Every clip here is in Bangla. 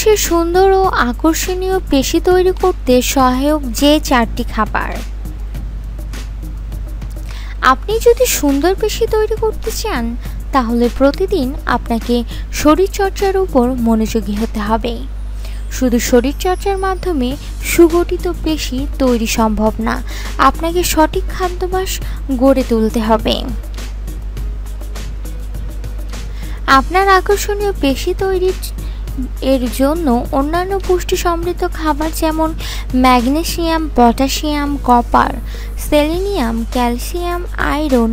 পুরুষের সুন্দর ও আকর্ষণীয় পেশি তৈরি করতে সহায়ক যে চারটি খাবার। আপনি যদি সুন্দর পেশি তৈরি করতে চান, তাহলে প্রতিদিন আপনাকে শরীরচর্চার উপর মনোযোগী হতে হবে। শুধু শরীরচর্চার মাধ্যমে সুগঠিত পেশি তৈরি সম্ভব না, আপনাকে সঠিক খাদ্যাভ্যাস গড়ে তুলতে হবে। আপনার আকর্ষণীয় পেশি তৈরির এর জন্য অন্যান্য পুষ্টি সমৃদ্ধ খাবার যেমন magnesium, potassium, copper, selenium, calcium, iron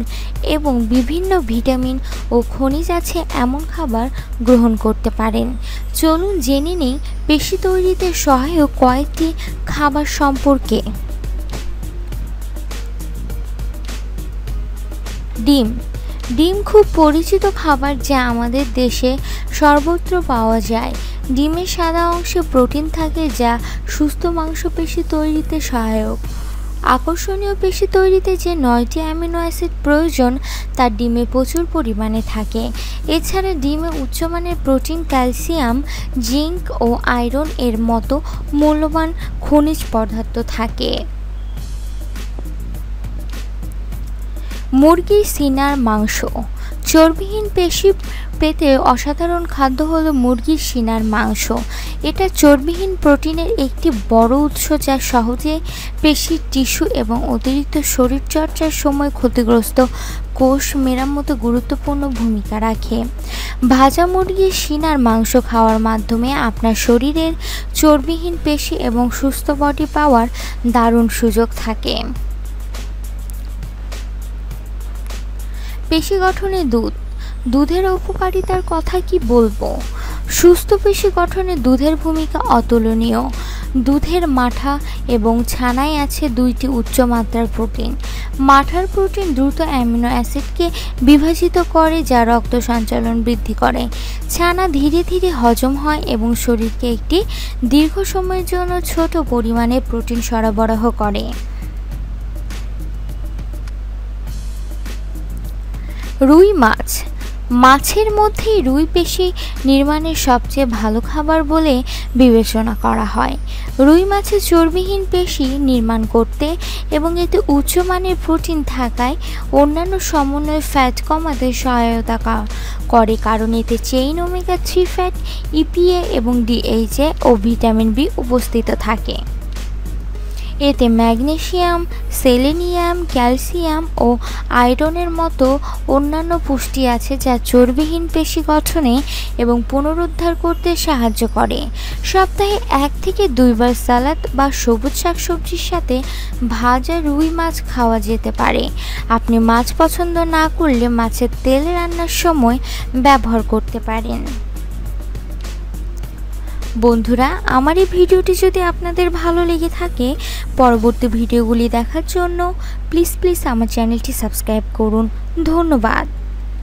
এবং বিভিন্ন ভিটামিন ও খনিজ আছে এমন খাবার গ্রহণ করতে পারেন। চলুন জেনে নেই পেশি তৈরিতে সহায়ক কয়েকটি খাবার সম্পর্কে। ডিম ডিম খুব পরিচিত খাবার যা আমাদের দেশে সর্বত্র পাওয়া যায়। ডিমের সাদা অংশে প্রোটিন থাকে যা সুস্থ মাংসপেশি তৈরিতে সহায়ক। আকর্ষণীয় পেশি তৈরিতে যে নয়টি অ্যামিনো অ্যাসিড প্রয়োজন তা ডিমে প্রচুর পরিমাণে থাকে। এছাড়া ডিমে উচ্চমানের প্রোটিন, ক্যালসিয়াম, জিঙ্ক ও আয়রন এর মতো মূল্যবান খনিজ পদার্থ থাকে। মুরগির সিনার মাংস। চর্বিহীন পেশি পেতে অসাধারণ খাদ্য হলো মুরগির সিনার মাংস। এটা চর্বিহীন প্রোটিনের একটি বড় উৎস যা সহজে পেশির টিস্যু এবং অতিরিক্ত শরীরচর্চার সময় ক্ষতিগ্রস্ত কোষ মেরামতে গুরুত্বপূর্ণ ভূমিকা রাখে। ভাজা মুরগির সিনার মাংস খাওয়ার মাধ্যমে আপনার শরীরের চর্বিহীন পেশি এবং সুস্থ বডি পাওয়ার দারুণ সুযোগ থাকে। পেশি গঠনে দুধ। দুধের উপকারিতার কথা কি বলব? সুস্থ পেশি গঠনে দুধের ভূমিকা অতুলনীয়। দুধের মাঠা এবং ছানায় আছে দুইটি উচ্চমাত্রার প্রোটিন। মাঠার প্রোটিন দ্রুত অ্যামিনো অ্যাসিডকে বিভাজিত করে যা রক্ত সঞ্চালন বৃদ্ধি করে। ছানা ধীরে ধীরে হজম হয় এবং শরীরকে একটি দীর্ঘ সময়ের জন্য ছোট পরিমাণে প্রোটিন সরবরাহ করে। রুই মাছ। মাছের মধ্যেই রুই পেশি নির্মাণের সবচেয়ে ভালো খাবার বলে বিবেচনা করা হয়। রুই মাছের চর্বিহীন পেশি নির্মাণ করতে এবং এতে উচ্চমানের প্রোটিন থাকায় অন্যান্য সমন্বয় ফ্যাট কমাতে সহায়তা করে। কারণ এতে chain omega three fat EPA এবং ডিএইচএ ও ভিটামিন বি উপস্থিত থাকে। এতে ম্যাগনেসিয়াম সেলেনিয়াম, ক্যালসিয়াম ও আয়রনের মতো অন্যান্য পুষ্টি আছে যা চর্বিহীন পেশি গঠনে এবং পুনরুদ্ধার করতে সাহায্য করে। সপ্তাহে এক থেকে দুইবার সালাদ বা সবুজ শাকসবজির সাথে ভাজা রুই মাছ খাওয়া যেতে পারে। আপনি মাছ পছন্দ না করলে মাছের তেল রান্নার সময় ব্যবহার করতে পারেন। বন্ধুরা, আমার এই ভিডিওটি যদি আপনাদের ভালো লেগে থাকে, পরবর্তী ভিডিওগুলি দেখার জন্য প্লিজ প্লিজ আমার চ্যানেলটি সাবস্ক্রাইব করুন। ধন্যবাদ।